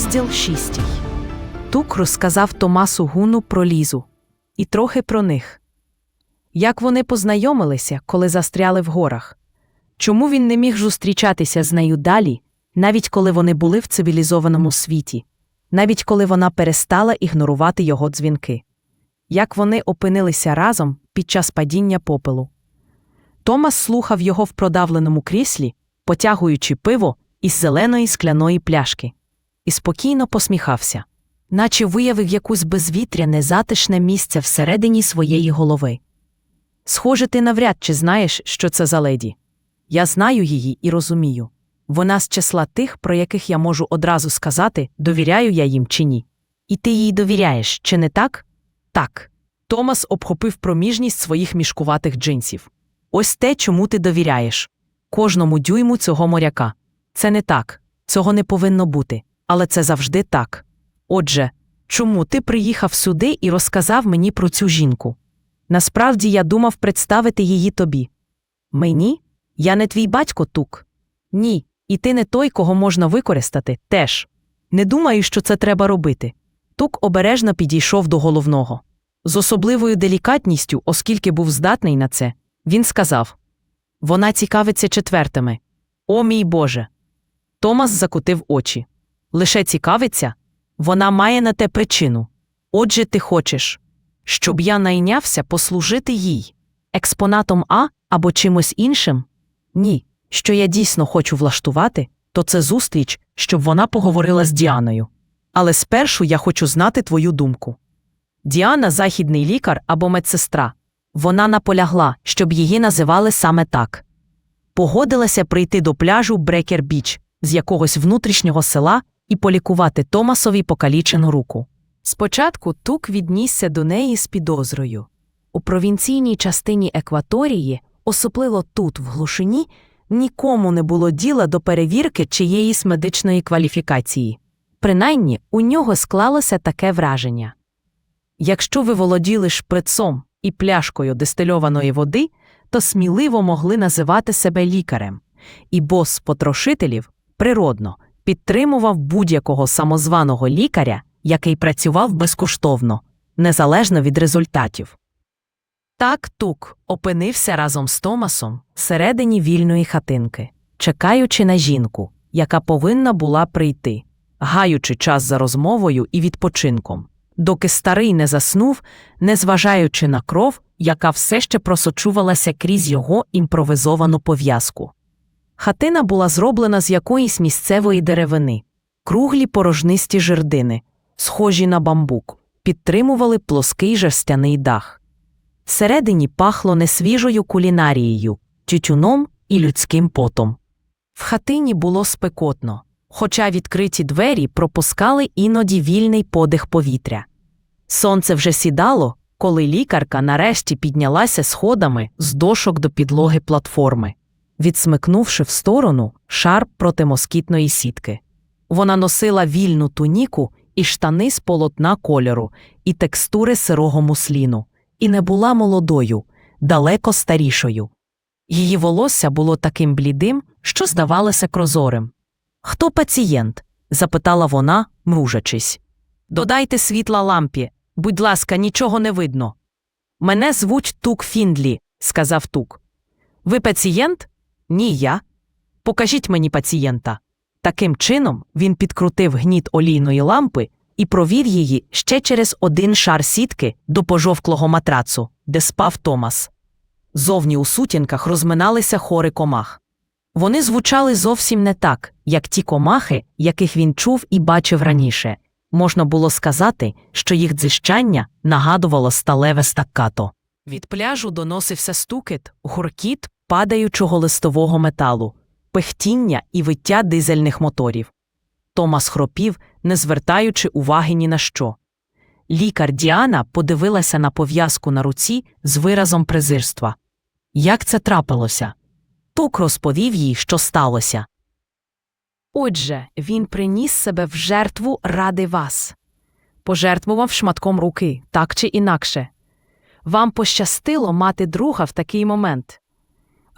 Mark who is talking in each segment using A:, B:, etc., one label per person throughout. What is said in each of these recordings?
A: Розділ 6. Тук розказав Томасу Гуну про Лізу і трохи про них. Як вони познайомилися, коли застряли в горах? Чому він не міг зустрічатися з нею далі, навіть коли вони були в цивілізованому світі, навіть коли вона перестала ігнорувати його дзвінки? Як вони опинилися разом під час падіння попелу? Томас слухав його в продавленому кріслі, потягуючи пиво із зеленої скляної пляшки, і спокійно посміхався, наче виявив якусь безвітряне затишне місце всередині своєї голови. Схоже, ти навряд чи знаєш, що це за леді. Я знаю її і розумію. Вона з числа тих, про яких я можу одразу сказати, довіряю я їм чи ні. І ти їй довіряєш, чи не так? Так. Томас обхопив проміжність своїх мішкуватих джинсів. Ось те, чому ти довіряєш. Кожному дюйму цього моряка. Це не так, цього не повинно бути, але це завжди так. Отже, чому ти приїхав сюди і розказав мені про цю жінку? Насправді я думав представити її тобі. Мені? Я не твій батько тук. Ні, і ти не той, кого можна використати, теж. Не думаю, що це треба робити. Тук обережно підійшов до головного. З особливою делікатністю, оскільки був здатний на це, він сказав Вона цікавиться четвертими. О мій Боже. Томас закутив очі. Лише цікавиться? Вона має на те причину. Отже, ти хочеш, щоб я найнявся послужити їй, експонатом А або чимось іншим? Ні. Що я дійсно хочу влаштувати, то це зустріч, щоб вона поговорила з Діаною. Але спершу я хочу знати твою думку. Діана західний лікар або медсестра. Вона наполягла, щоб її називали саме так. Погодилася прийти до пляжу Брекер Біч з якогось внутрішнього села і полікувати Томасові покалічену руку. Спочатку тук віднісся до неї з підозрою. У провінційній частині Екваторії, особливо тут, в глушині, нікому не було діла до перевірки чиєїсь медичної кваліфікації. Принаймні, у нього склалося таке враження. Якщо ви володіли шприцом і пляшкою дистильованої води, то сміливо могли називати себе лікарем, і бос потрошителів природно підтримував будь-якого самозваного лікаря, який працював безкоштовно, незалежно від результатів. Так тук опинився разом з Томасом всередині вільної хатинки, чекаючи на жінку, яка повинна була прийти, гаючи час за розмовою і відпочинком, доки старий не заснув, незважаючи на кров, яка все ще просочувалася крізь його імпровизовану пов'язку. Хатина була зроблена з якоїсь місцевої деревини, круглі порожнисті жердини, схожі на бамбук, підтримували плоский жерстяний дах. Всередині пахло несвіжою кулінарією, тютюном і людським потом. В хатині було спекотно, хоча відкриті двері пропускали іноді вільний подих повітря. Сонце вже сідало, коли лікарка нарешті піднялася сходами з дошок до підлоги платформи, відсмикнувши в сторону шар протимоскітної сітки. Вона носила вільну туніку і штани з полотна кольору і текстури сирого мусліну, і не була молодою, далеко старішою. Її волосся було таким блідим, що здавалося прозорим. Хто пацієнт? запитала вона, мружачись. Додайте світла лампі, будь ласка, нічого не видно. Мене звуть Тук Фіндлі, сказав Тук. Ви пацієнт? Ні, я. Покажіть мені пацієнта. Таким чином він підкрутив гніт олійної лампи і провів її ще через один шар сітки до пожовклого матрацу, де спав Томас. Зовні у сутінках розминалися хори комах. Вони звучали зовсім не так, як ті комахи, яких він чув і бачив раніше. Можна було сказати, що їх дзищання нагадувало сталеве стаккато. Від пляжу доносився стукіт, гуркіт падаючого листового металу, пихтіння і виття дизельних моторів. Томас хропів, не звертаючи уваги ні на що. Лікар Діана подивилася на пов'язку на руці з виразом презирства. Як це трапилося? Тук розповів їй, що сталося. Отже, він приніс себе в жертву ради вас, пожертвував шматком руки, так чи інакше. Вам пощастило мати друга в такий момент.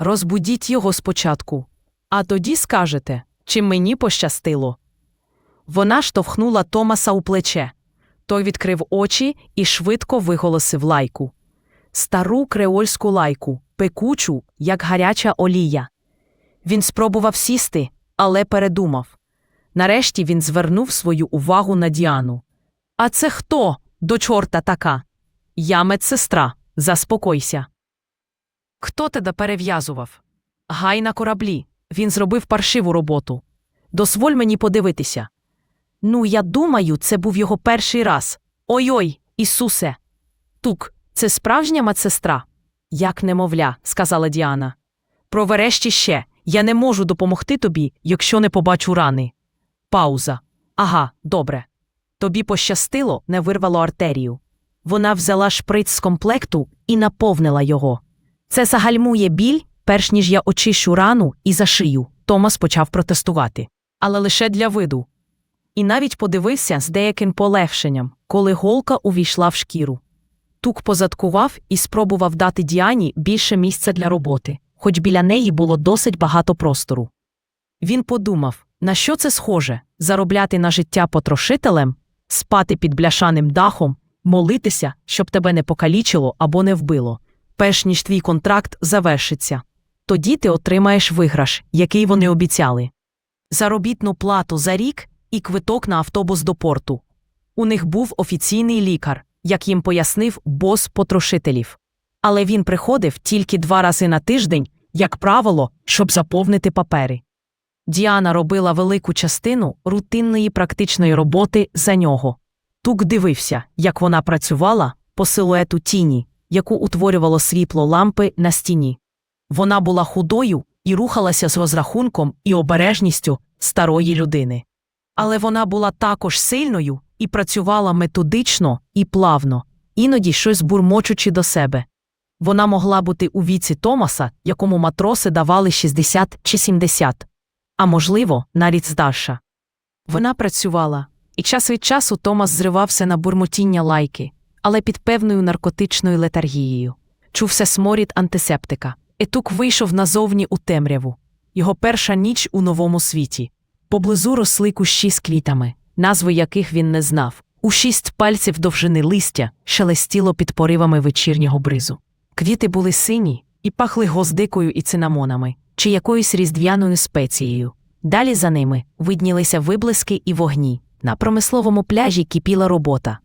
A: Розбудіть його спочатку, а тоді скажете, чи мені пощастило. Вона штовхнула Томаса у плече. Той відкрив очі і швидко виголосив лайку. Стару креольську лайку, пекучу, як гаряча олія. Він спробував сісти, але передумав. Нарешті він звернув свою увагу на Діану. А це хто до чорта така? Я медсестра, заспокойся. Хто тебе перев'язував? Гай на кораблі. Він зробив паршиву роботу. Дозволь мені подивитися. Ну, я думаю, це був його перший раз. Ой-ой, Ісусе. Тук, це справжня медсестра. Як немовля, сказала Діана. Проверещі ще. Я не можу допомогти тобі, якщо не побачу рани. Пауза. Ага, добре. Тобі пощастило, не вирвало артерію. Вона взяла шприц з комплекту і наповнила його. Це загальмує біль, перш ніж я очищу рану і зашию. Томас почав протестувати. Але лише для виду. І навіть подивився з деяким полегшенням, коли голка увійшла в шкіру. Тук позадкував і спробував дати Діані більше місця для роботи, хоч біля неї було досить багато простору. Він подумав, на що це схоже заробляти на життя потрошителем, спати під бляшаним дахом, молитися, щоб тебе не покалічило або не вбило, перш ніж твій контракт завершиться. Тоді ти отримаєш виграш, який вони обіцяли. Заробітну плату за рік і квиток на автобус до порту. У них був офіційний лікар, як їм пояснив бос потрошителів. Але він приходив тільки два рази на тиждень, як правило, щоб заповнити папери. Діана робила велику частину рутинної практичної роботи за нього. Тук дивився, як вона працювала по силуету тіні, яку утворювало світло лампи на стіні. Вона була худою і рухалася з розрахунком і обережністю старої людини. Але вона була також сильною і працювала методично і плавно, іноді щось бурмочучи до себе. Вона могла бути у віці Томаса, якому матроси давали 60 чи 70, а можливо, навіть старша. Вона працювала, і час від часу Томас зривався на бурмотіння лайки, але під певною наркотичною летаргією. Чувся сморід антисептика. Етук вийшов назовні у темряву. Його перша ніч у новому світі. Поблизу росли кущі з квітами, назви яких він не знав. У шість пальців довжини листя шелестіло під поривами вечірнього бризу. Квіти були сині і пахли гвоздикою і цинамонами, чи якоюсь різдвяною спецією. Далі за ними виднілися виблиски і вогні. На промисловому пляжі кипіла робота.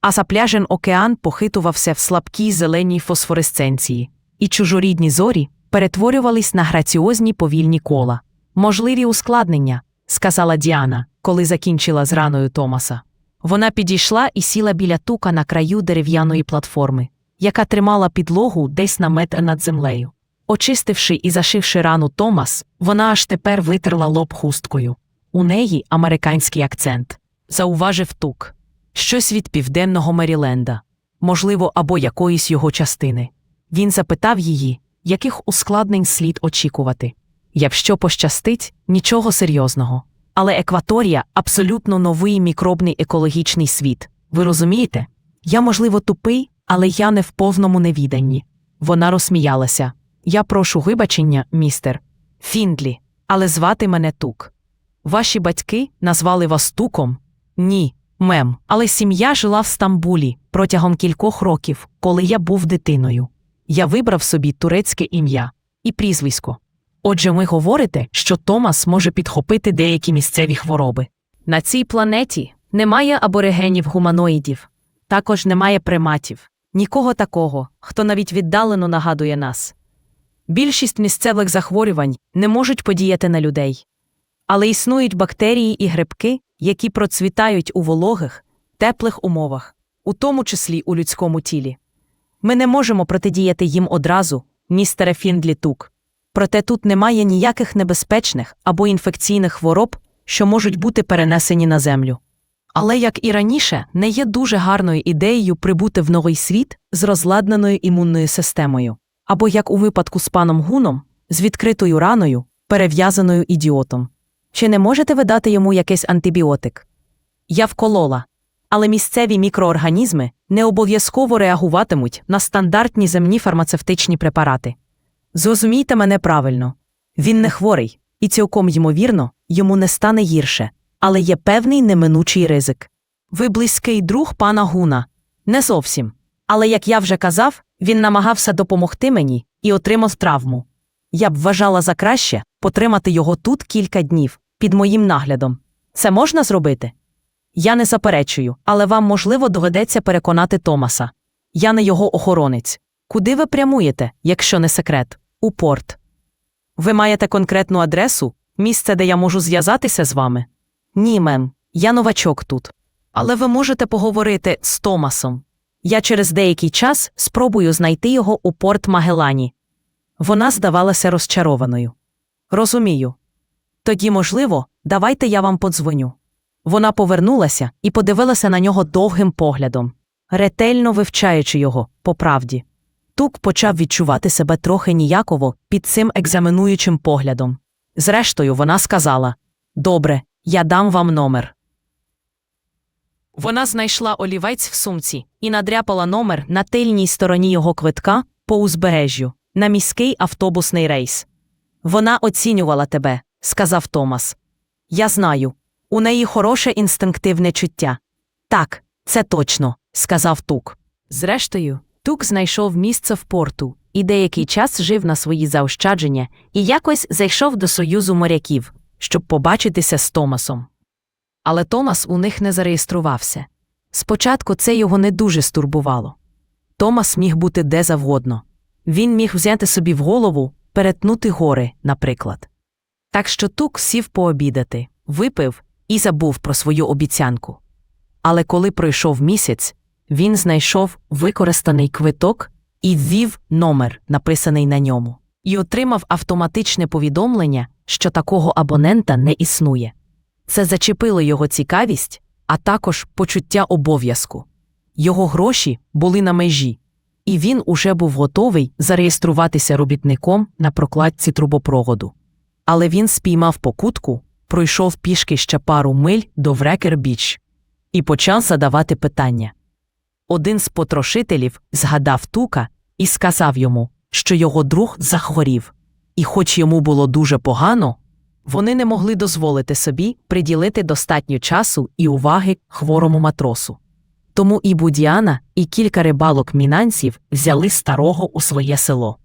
A: А за пляжем океан похитувався в слабкій зеленій фосфоресценції, і чужорідні зорі перетворювались на граціозні повільні кола. Можливі ускладнення, сказала Діана, коли закінчила з раною Томаса. Вона підійшла і сіла біля тука на краю дерев'яної платформи, яка тримала підлогу десь на метр над землею. Очистивши і зашивши рану Томас, вона аж тепер витерла лоб хусткою. У неї американський акцент. Зауважив тук. Щось від південного Меріленда, можливо, або якоїсь його частини. Він запитав її, яких ускладнень слід очікувати. Якщо пощастить, нічого серйозного. Але екваторія абсолютно новий мікробний екологічний світ. Ви розумієте? Я, можливо, тупий, але я не в повному невіданні. Вона розсміялася. Я прошу вибачення, містер Фіндлі, але звати мене Тук. Ваші батьки назвали вас Туком? Ні, мем. Але сім'я жила в Стамбулі протягом кількох років, коли я був дитиною. Я вибрав собі турецьке ім'я і прізвисько. Отже, ви говорите, що Томас може підхопити деякі місцеві хвороби. На цій планеті немає аборигенів гуманоїдів, також немає приматів, нікого такого, хто навіть віддалено нагадує нас. Більшість місцевих захворювань не можуть подіяти на людей. Але існують бактерії і грибки, які процвітають у вологих, теплих умовах, у тому числі у людському тілі. Ми не можемо протидіяти їм одразу, містере Фіндлі Тук. Проте тут немає ніяких небезпечних або інфекційних хвороб, що можуть бути перенесені на землю. Але, як і раніше, не є дуже гарною ідеєю прибути в новий світ з розладнаною імунною системою, або як у випадку з паном Гуном, з відкритою раною, перев'язаною ідіотом. Чи не можете ви дати йому якийсь антибіотик? Я вколола. Але місцеві мікроорганізми не обов'язково реагуватимуть на стандартні земні фармацевтичні препарати. Зрозумійте мене правильно він не хворий, і цілком ймовірно, йому не стане гірше, але є певний неминучий ризик. Ви близький друг пана Гуна. Не зовсім. Але, як я вже казав, він намагався допомогти мені і отримав травму. Я б вважала за краще потримати його тут кілька днів під моїм наглядом. Це можна зробити? Я не заперечую, але вам, можливо, доведеться переконати Томаса. Я не його охоронець. Куди ви прямуєте, якщо не секрет? У порт. Ви маєте конкретну адресу, місце, де я можу зв'язатися з вами? Ні, мем, я новачок тут. Але ви можете поговорити з Томасом. Я через деякий час спробую знайти його у порт Магелані. Вона здавалася розчарованою. Розумію. Тоді, можливо, давайте я вам подзвоню. Вона повернулася і подивилася на нього довгим поглядом, ретельно вивчаючи його, по правді. Тук почав відчувати себе трохи ніяково під цим екзаменуючим поглядом. Зрештою, вона сказала Добре, я дам вам номер. Вона знайшла олівець в сумці і надряпала номер на тильній стороні його квитка по узбережжю на міський автобусний рейс. Вона оцінювала тебе, сказав Томас. Я знаю. У неї хороше інстинктивне чуття. Так, це точно, сказав Тук. Зрештою, Тук знайшов місце в порту і деякий час жив на свої заощадження і якось зайшов до Союзу моряків, щоб побачитися з Томасом. Але Томас у них не зареєструвався. Спочатку це його не дуже стурбувало. Томас міг бути де завгодно. Він міг взяти собі в голову перетнути гори, наприклад. Так що Тук сів пообідати, випив і забув про свою обіцянку. Але коли пройшов місяць, він знайшов використаний квиток і ввів номер, написаний на ньому, і отримав автоматичне повідомлення, що такого абонента не існує. Це зачепило його цікавість, а також почуття обов'язку. Його гроші були на межі, і він уже був готовий зареєструватися робітником на прокладці трубопроводу. Але він спіймав покутку, пройшов пішки ще пару миль до Врекер-Біч і почав задавати питання. Один з потрошителів згадав тука і сказав йому, що його друг захворів, і, хоч йому було дуже погано, вони не могли дозволити собі приділити достатньо часу і уваги хворому матросу. Тому і Будіана, і кілька рибалок мінанців взяли старого у своє село.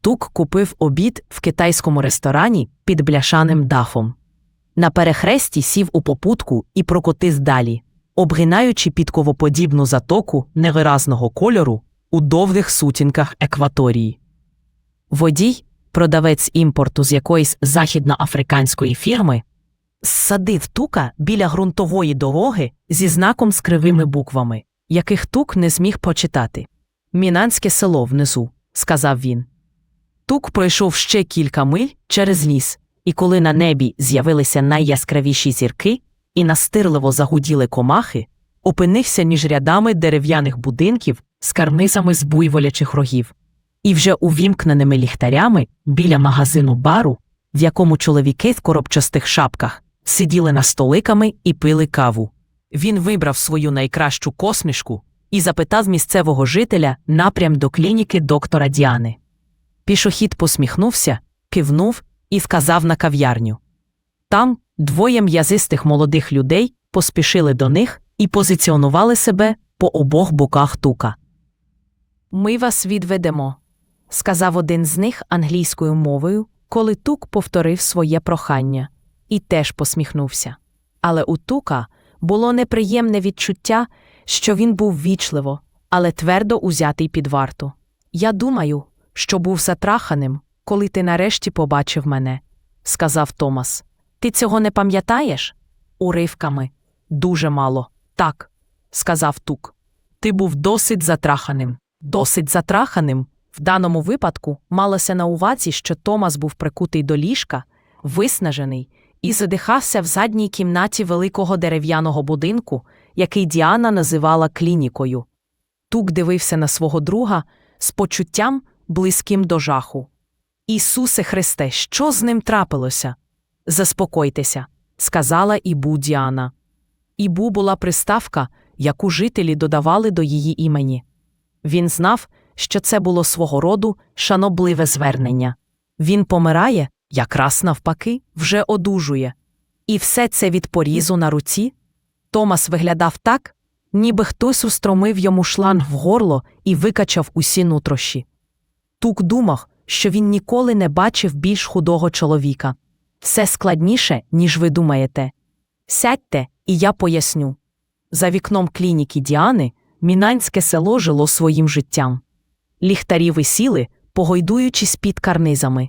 A: Тук купив обід в китайському ресторані під бляшаним дахом. На перехресті сів у попутку і прокотив далі, обгинаючи підковоподібну затоку невиразного кольору у довгих сутінках екваторії. Водій, продавець імпорту з якоїсь західноафриканської фірми, зсадив тука біля ґрунтової дороги зі знаком з кривими буквами, яких тук не зміг прочитати. Мінанське село внизу, сказав він. Тук пройшов ще кілька миль через ліс, і коли на небі з'явилися найяскравіші зірки і настирливо загуділи комахи, опинився між рядами дерев'яних будинків з карнизами з буйволячих рогів. І вже увімкненими ліхтарями біля магазину бару, в якому чоловіки в коробчастих шапках сиділи на столиками і пили каву. Він вибрав свою найкращу посмішку і запитав місцевого жителя напрям до клініки доктора Діани. Пішохід посміхнувся, кивнув і вказав на кав'ярню. Там двоє м'язистих молодих людей поспішили до них і позиціонували себе по обох боках тука. Ми вас відведемо, сказав один з них англійською мовою, коли тук повторив своє прохання, і теж посміхнувся. Але у тука було неприємне відчуття, що він був вічливо, але твердо узятий під варту. Я думаю, що був затраханим, коли ти нарешті побачив мене, сказав Томас. Ти цього не пам'ятаєш? Уривками. Дуже мало. Так, сказав Тук. Ти був досить затраханим. Досить затраханим. В даному випадку малося на увазі, що Томас був прикутий до ліжка, виснажений, і задихався в задній кімнаті великого дерев'яного будинку, який Діана називала клінікою. Тук дивився на свого друга з почуттям, близьким до жаху. Ісусе Христе, що з ним трапилося? Заспокойтеся, сказала Ібу Діана. Ібу була приставка, яку жителі додавали до її імені. Він знав, що це було свого роду шанобливе звернення. Він помирає, якраз навпаки, вже одужує. І все це від порізу на руці? Томас виглядав так, ніби хтось устромив йому шланг в горло і викачав усі нутрощі. Тук думав, що він ніколи не бачив більш худого чоловіка. Все складніше, ніж ви думаєте. Сядьте, і я поясню. За вікном клініки Діани мінанське село жило своїм життям. Ліхтарі висіли, погойдуючись під карнизами.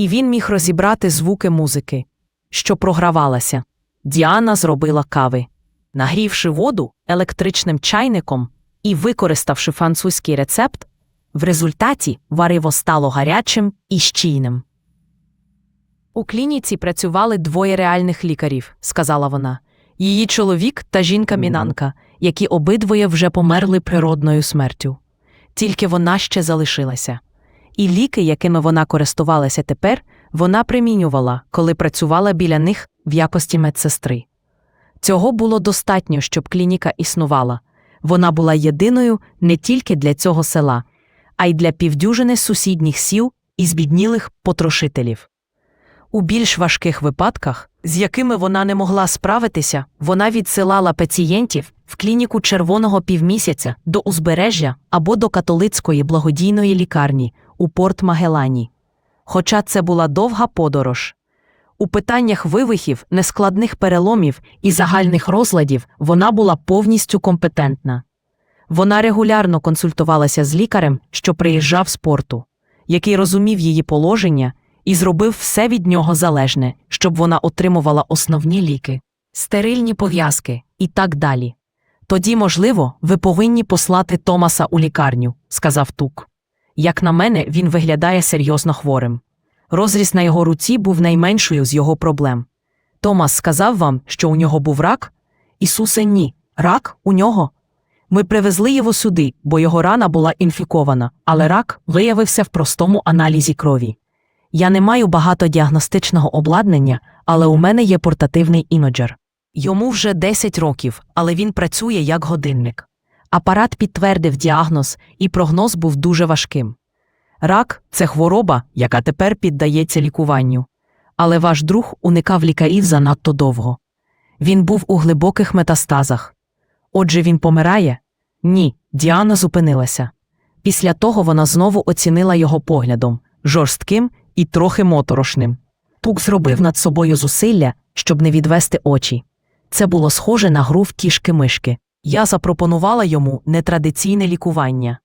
A: І він міг розібрати звуки музики, що програвалася. Діана зробила кави. Нагрівши воду електричним чайником і використавши французький рецепт, в результаті вариво стало гарячим і щільним. У клініці працювали двоє реальних лікарів, сказала вона. Її чоловік та жінка-мінанка, які обидвоє вже померли природною смертю. Тільки вона ще залишилася. І ліки, якими вона користувалася тепер, вона примінювала, коли працювала біля них в якості медсестри. Цього було достатньо, щоб клініка існувала. Вона була єдиною не тільки для цього села, а й для півдюжини сусідніх сіл і збіднілих потрошителів. У більш важких випадках, з якими вона не могла справитися, вона відсилала пацієнтів в клініку червоного півмісяця до узбережжя або до католицької благодійної лікарні у Порт Магелані. Хоча це була довга подорож. У питаннях вивихів, нескладних переломів і загальних розладів вона була повністю компетентна. Вона регулярно консультувалася з лікарем, що приїжджав з порту, який розумів її положення і зробив все від нього залежне, щоб вона отримувала основні ліки, стерильні пов'язки і так далі. Тоді, можливо, ви повинні послати Томаса у лікарню, сказав Тук. Як на мене, він виглядає серйозно хворим. Розріз на його руці був найменшою з його проблем. Томас сказав вам, що у нього був рак? Ісусе, ні. Рак у нього. Ми привезли його сюди, бо його рана була інфікована, але рак виявився в простому аналізі крові. Я не маю багато діагностичного обладнання, але у мене є портативний імеджер. Йому вже 10 років, але він працює як годинник. Апарат підтвердив діагноз, і прогноз був дуже важким. Рак це хвороба, яка тепер піддається лікуванню. Але ваш друг уникав лікарів занадто довго. Він був у глибоких метастазах. Отже, він помирає? Ні, Діана зупинилася. Після того вона знову оцінила його поглядом жорстким і трохи моторошним. Тук зробив над собою зусилля, щоб не відвести очі. Це було схоже на гру в кішки мишки. Я запропонувала йому нетрадиційне лікування.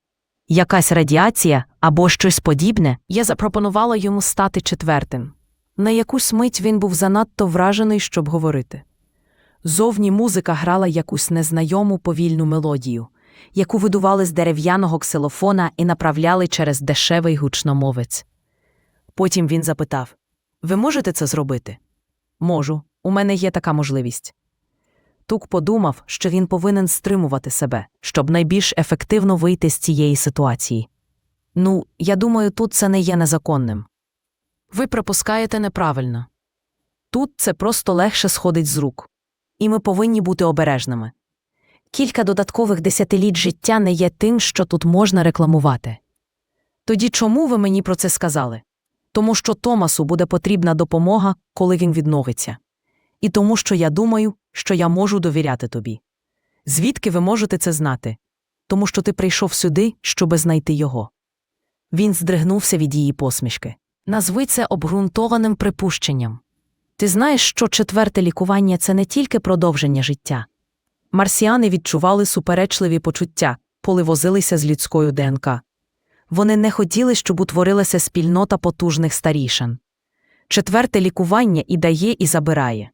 A: Якась радіація або щось подібне, я запропонувала йому стати четвертим. На якусь мить він був занадто вражений, щоб говорити. Зовні музика грала якусь незнайому повільну мелодію, яку видували з дерев'яного ксилофона і направляли через дешевий гучномовець. Потім він запитав: Ви можете це зробити? Можу, у мене є така можливість. Тук подумав, що він повинен стримувати себе, щоб найбільш ефективно вийти з цієї ситуації. Ну, я думаю, тут це не є незаконним. Ви припускаєте неправильно. Тут це просто легше сходить з рук, і ми повинні бути обережними. Кілька додаткових десятиліть життя не є тим, що тут можна рекламувати. Тоді чому ви мені про це сказали? Тому що Томасу буде потрібна допомога, коли він відновиться. І тому, що я думаю, що я можу довіряти тобі. Звідки ви можете це знати? Тому що ти прийшов сюди, щоби знайти його. Він здригнувся від її посмішки. Назви це обґрунтованим припущенням. Ти знаєш, що четверте лікування це не тільки продовження життя. Марсіани відчували суперечливі почуття, коли возилися з людською ДНК. Вони не хотіли, щоб утворилася спільнота потужних старішин. Четверте лікування і дає, і забирає.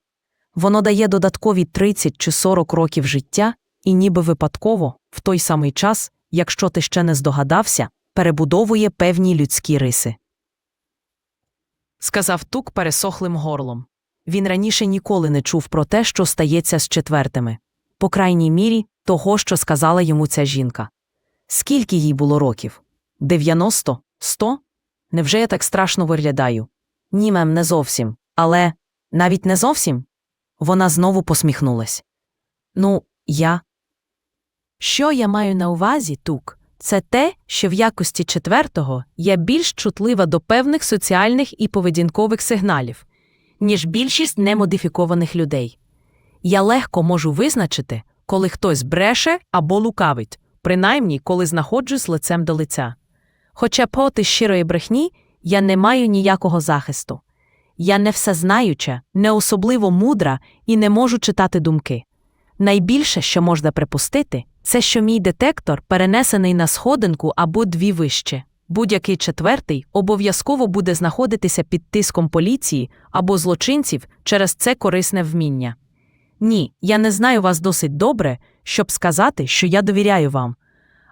A: Воно дає додаткові 30 чи 40 років життя, і ніби випадково, в той самий час, якщо ти ще не здогадався, перебудовує певні людські риси. Сказав тук пересохлим горлом. Він раніше ніколи не чув про те, що стається з четвертими, по крайній мірі, того, що сказала йому ця жінка. Скільки їй було років? Дев'яносто? Сто? Невже я так страшно виглядаю? Ні, мем, не зовсім. Але навіть не зовсім? Вона знову посміхнулась. Ну, я. Що я маю на увазі, тук? Це те, що в якості четвертого я більш чутлива до певних соціальних і поведінкових сигналів, ніж більшість немодифікованих людей. Я легко можу визначити, коли хтось бреше або лукавить, принаймні коли знаходжусь лицем до лиця. Хоча проти щирої брехні я не маю ніякого захисту. Я не всезнаюча, не особливо мудра і не можу читати думки. Найбільше, що можна припустити, це що мій детектор перенесений на сходинку або дві вище. Будь-який четвертий обов'язково буде знаходитися під тиском поліції або злочинців через це корисне вміння. Ні, я не знаю вас досить добре, щоб сказати, що я довіряю вам.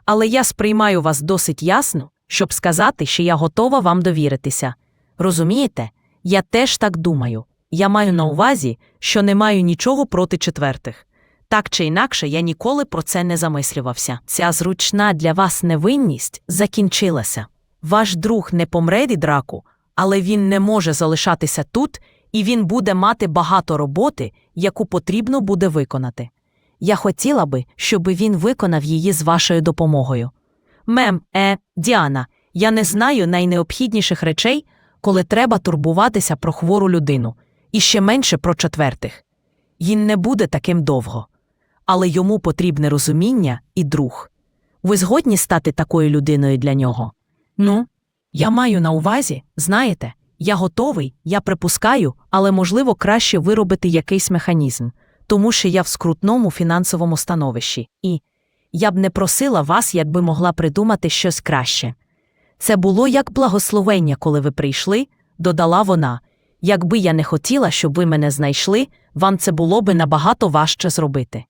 A: Але я сприймаю вас досить ясно, щоб сказати, що я готова вам довіритися. Розумієте? Я теж так думаю. Я маю на увазі, що не маю нічого проти четвертих. Так чи інакше, я ніколи про це не замислювався. Ця зручна для вас невинність закінчилася. Ваш друг не помре від раку, але він не може залишатися тут, і він буде мати багато роботи, яку потрібно буде виконати. Я хотіла би, щоб він виконав її з вашою допомогою. Мем, е, Діана, я не знаю найнеобхідніших речей, коли треба турбуватися про хвору людину, і ще менше про четвертих. Він не буде таким довго, але йому потрібне розуміння і друг. Ви згодні стати такою людиною для нього? Ну, я маю на увазі, знаєте, я готовий, я припускаю, але можливо краще виробити якийсь механізм, тому що я в скрутному фінансовому становищі, і я б не просила вас, якби могла придумати щось краще. Це було як благословення, коли ви прийшли, додала вона. Якби я не хотіла, щоб ви мене знайшли, вам це було би набагато важче зробити.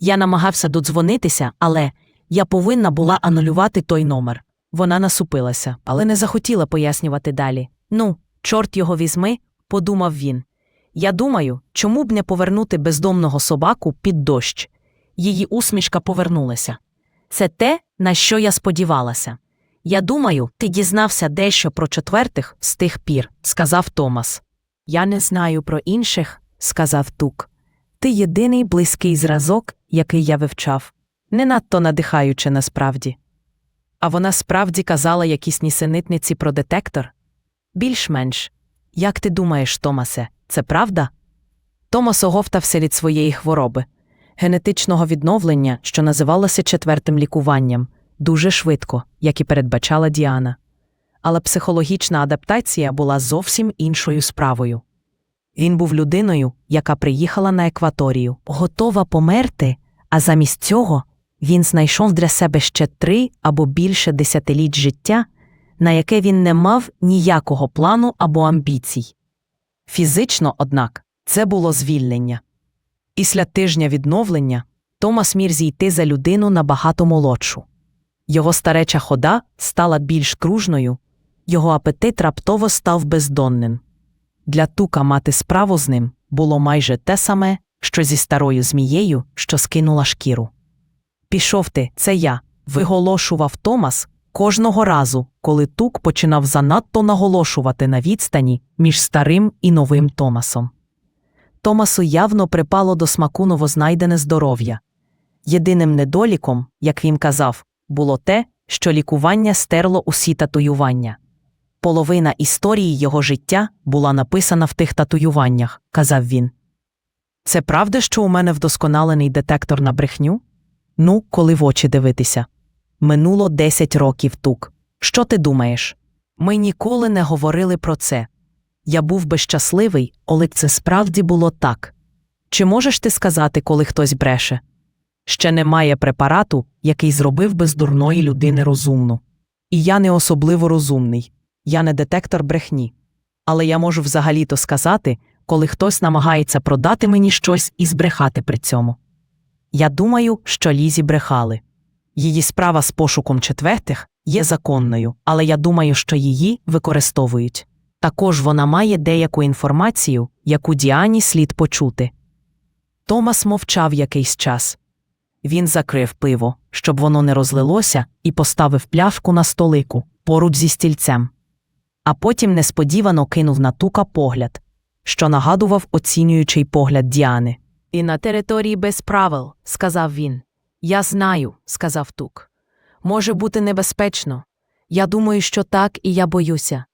A: Я намагався додзвонитися, але я повинна була анулювати той номер. Вона насупилася, але не захотіла пояснювати далі. Ну, чорт його візьми, подумав він. Я думаю, чому б не повернути бездомного собаку під дощ. Її усмішка повернулася. Це те, на що я сподівалася. Я думаю, ти дізнався дещо про четвертих з тих пір, сказав Томас. Я не знаю про інших, сказав Тук. Ти єдиний близький зразок, який я вивчав. Не надто надихаюче насправді. А вона справді казала якісь нісенитниці про детектор? Більш-менш. Як ти думаєш, Томасе, це правда? Томас оговтався від своєї хвороби, генетичного відновлення, що називалося четвертим лікуванням, дуже швидко, як і передбачала Діана. Але психологічна адаптація була зовсім іншою справою. Він був людиною, яка приїхала на екваторію, готова померти, а замість цього він знайшов для себе ще три або більше десятиліть життя, на яке він не мав ніякого плану або амбіцій. Фізично, однак, це було звільнення. Після тижня відновлення Томас міг зійти за людину набагато молодшу. Його стареча хода стала більш кружною, його апетит раптово став бездонним. Для тука мати справу з ним було майже те саме, що зі старою змією, що скинула шкіру. Пішов ти, це я, виголошував Томас кожного разу, коли тук починав занадто наголошувати на відстані між старим і новим Томасом. Томасу явно припало до смаку новознайдене здоров'я. Єдиним недоліком, як він казав, було те, що лікування стерло усі татуювання. Половина історії його життя була написана в тих татуюваннях, казав він. Це правда, що у мене вдосконалений детектор на брехню? Ну, коли в очі дивитися. Минуло десять років тук. Що ти думаєш? Ми ніколи не говорили про це. Я був би щасливий, але це справді було так. Чи можеш ти сказати, коли хтось бреше? Ще немає препарату, який зробив би з дурної людини розумну. І я не особливо розумний, я не детектор брехні. Але я можу взагалі-то сказати, коли хтось намагається продати мені щось і збрехати при цьому. Я думаю, що Лізі брехали. Її справа з пошуком четвертих є законною, але я думаю, що її використовують. Також вона має деяку інформацію, яку Діані слід почути. Томас мовчав якийсь час. Він закрив пиво, щоб воно не розлилося, і поставив пляшку на столику поруч зі стільцем. А потім несподівано кинув на тука погляд, що нагадував оцінюючий погляд Діани. І на території без правил, сказав він. Я знаю, сказав тук. Може бути небезпечно. Я думаю, що так, і я боюся.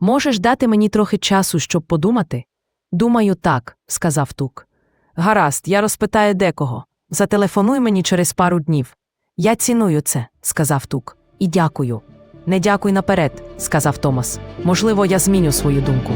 A: Можеш дати мені трохи часу, щоб подумати? Думаю, так, сказав Тук. Гаразд, я розпитаю декого. Зателефонуй мені через пару днів. Я ціную це, сказав Тук. І дякую. Не дякуй наперед, сказав Томас. Можливо, я зміню свою думку.